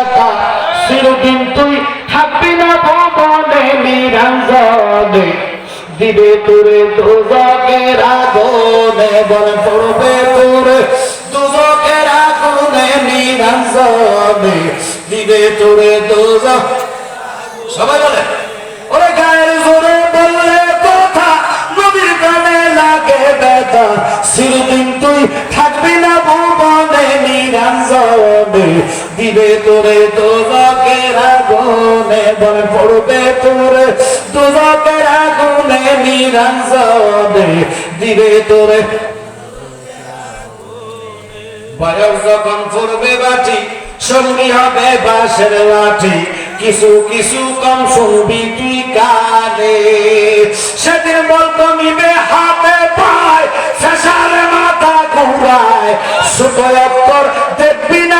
ব্যথা চিরদিন তুই থাকবি না ভবনে নিরঞ্জনে দিবে তোরে দুজকের আগুনে বল পড়বে তোরে দুজকের আগুনে নিরঞ্জনে দিবে তোরে দুজক সবাই বলে? দিবে তোরে দোজকের আগুনে, বলে পড়বে তোরে দোজকের আগুনে নিরঞ্জনে দিবে তোরে। বয়স যখন পড়বে বাটি, সঙ্গী হবে বাসের লাঠি, কিছু কিছু কম শুনবি তুই কানে। সেদিন বল কমিবে হাতে পায়, শেষারে মাথা ঘুরায় অক্ষর দেখবি না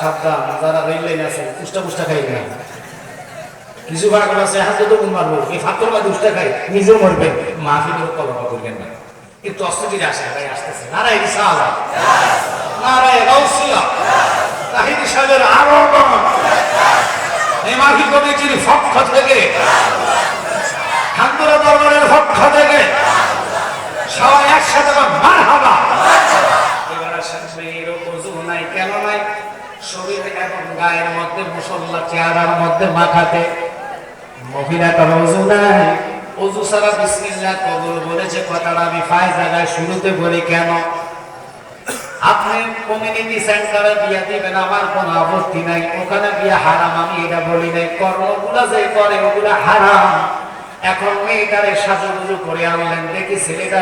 সাবধান সাবধান যারা রেল লাইন আছে পুষ্টা পুষ্টা খাই না। কিছু ভাগ আছে, হাতে তো মারবো, এই ফাতর বাদে উষ্টা খাই, নিজেও মরবেন মাহফিলের কলমা করবেন না। একটু অস্থির আসে ভাই, আসতেছে। নারায় রিসালা। নারায় গাউসিয়া তাহিরি সাহেবের এই মাহফিল কমিটির পক্ষ থেকে খান্দুরা দরবারের পক্ষ থেকে, সবাই একসাথে মার হাবা এবার মেয়ের ওজু নাই, কেন নাই? শরীরে এখন গায়ের মধ্যে মুসল্লা চেহারার মধ্যে মাথাতে মহিলাটার ওজু নাই। ওজু সারা কথাটা আমি জায়গায় শুরুতে বলি, কেন? আপনি কমিউনিটি সেন্টারে বিয়া দিবেন, আমার কোনো আপত্তি নাই। ওখানে বিয়া হারাম, আমি এটা বলি নাই। কর্মগুলা যে করে, ওগুলা হারাম। এখন মেয়েটারে সাজুগুজু করে আনলেন। দেখি ছেলেটা